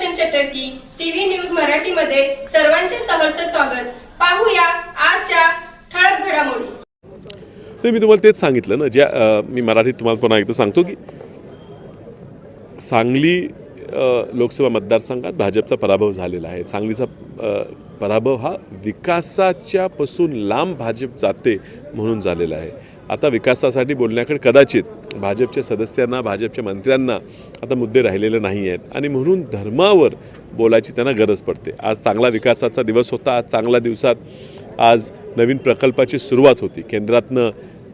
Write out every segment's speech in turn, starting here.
म्हटलं की TV news Marathi मध्ये सर्वांचे सहर्ष स्वागत. पाहूया आजच्या ठळक घडामोडी. नाही मी तुम्हाला तेच सांगितलं ना ज्या मी मराठीत तुम्हाला पुन्हा एकदा सांगतो की सांगली लोकसभा मतदारसंघात भाजपचा पराभव झालेला आहे. सांगलीचा पराभव हा विकासाच्या पासून लांब भाजप जाते म्हणून झालेला आहे. आता विकासासाठी बोलण्याकडे कदाचित भाजपच्या सदस्यांना भाजपच्या मंत्र्यांना आता मुद्दे राहिलेले नाही आहेत आणि म्हणून धर्मावर बोलायची त्यांना गरज पडते. आज चांगला विकासाचा दिवस होता आज चांगल्या दिवसात आज नवीन प्रकल्पाची सुरुवात होती. केंद्रातनं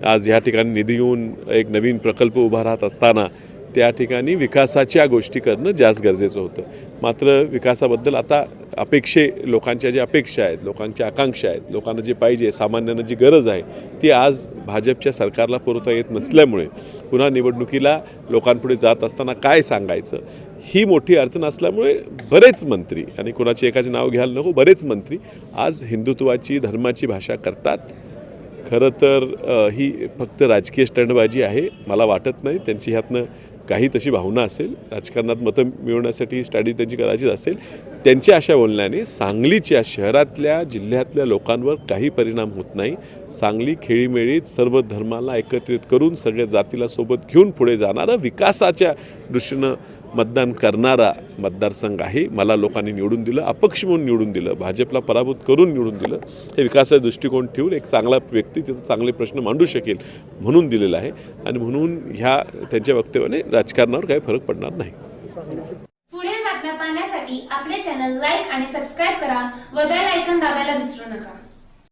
आज ह्या ठिकाणी निधी येऊन एक नवीन प्रकल्प उभा राहत असताना त्या ठिकाणी विकासाच्या गोष्टी करणं जास्त गरजेचं होतं. मात्र विकासाबद्दल आता अपेक्षे लोकांच्या ज्या अपेक्षा आहेत लोकांच्या आकांक्षा आहेत लोकांना जे पाहिजे सामान्यांना जी गरज आहे ती आज भाजपच्या सरकारला पुरवता येत नसल्यामुळे पुन्हा निवडणुकीला लोकांपुढे जात असताना काय सांगायचं? ही मोठी अडचण असल्यामुळे बरेच मंत्री आणि कोणाचे एकाचे नाव घ्यायला नको बरेच मंत्री आज हिंदुत्वाची धर्माची भाषा करतात. खरं तर ही फक्त राजकीय स्टंडबाजी आहे. मला वाटत नाही त्यांची ह्यातनं काही तशी भावना असेल राजकारणात मतं मिळवण्यासाठी ही त्यांची कदाचित असेल त्यांच्या अशा बोलण्याने सांगलीच्या शहरातल्या जिल्ह्यातल्या लोकांवर काही परिणाम होत नाही. सांगली खेळीमेळीत सर्व धर्माला एकत्रित करून सगळ्या जातीला सोबत घेऊन पुढे जाणारा विकासाच्या दृष्टीनं मतदान करणारा मतदारसंघ आहे. मला लोकांनी निवडून दिलं अपक्ष म्हणून निवडून दिलं भाजपला पराभूत करून निवडून दिलं. हे विकासाचा दृष्टिकोन ठेवून एक चांगला व्यक्ती तिथं चांगले प्रश्न मांडू शकेल म्हणून दिलेला आहे. आणि म्हणून ह्या त्यांच्या वक्तव्याने राजकारणावर काही फरक पडणार नाही. पुढील बातम्या पाहण्यासाठी आपले चॅनल लाईक आणि सबस्क्राईब करा व बेल आयकन दाबायला विसरू नका.